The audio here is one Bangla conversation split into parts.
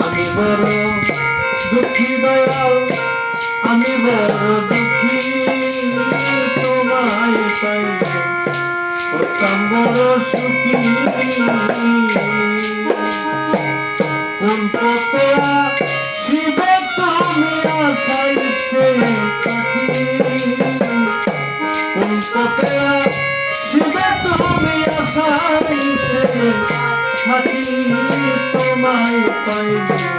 আমি বড় দুঃখী দয়াল আমি বড় পাইলে হতাম বড় সুখী কোন পথে শিবে তুমি আসাইছে কোন পথে শিবে তুমি আসাইছে পাখি তোমায় পাইলে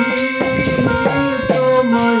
দুঃখী তোমায়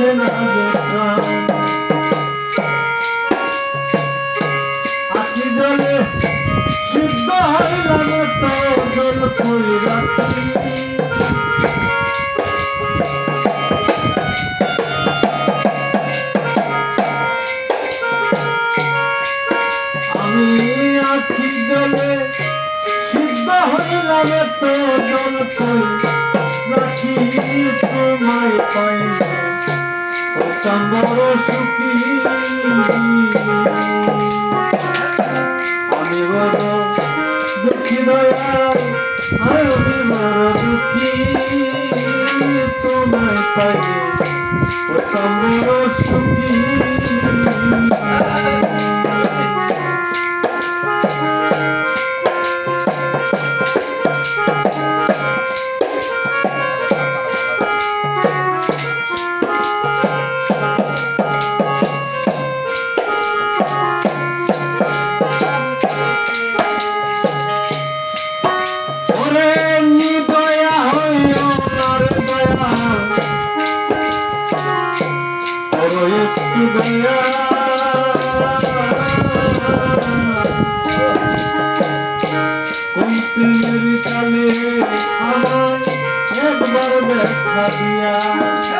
বাঁচে না। আখি জলে, সিদ্ধ হইলাম তো জল কইরা জলে সিদ্ধ হইলাম তো জল কই আমি বড় দুঃখী দয়াল আমি বড় দুঃখী তোমায় পাইলে হইতাম বড় সুখী। দেখা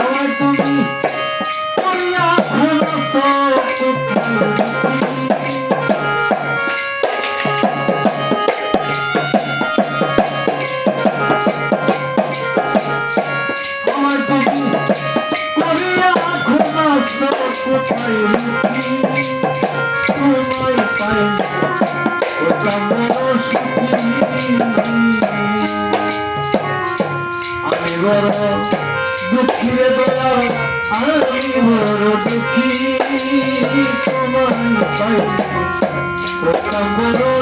তোমায়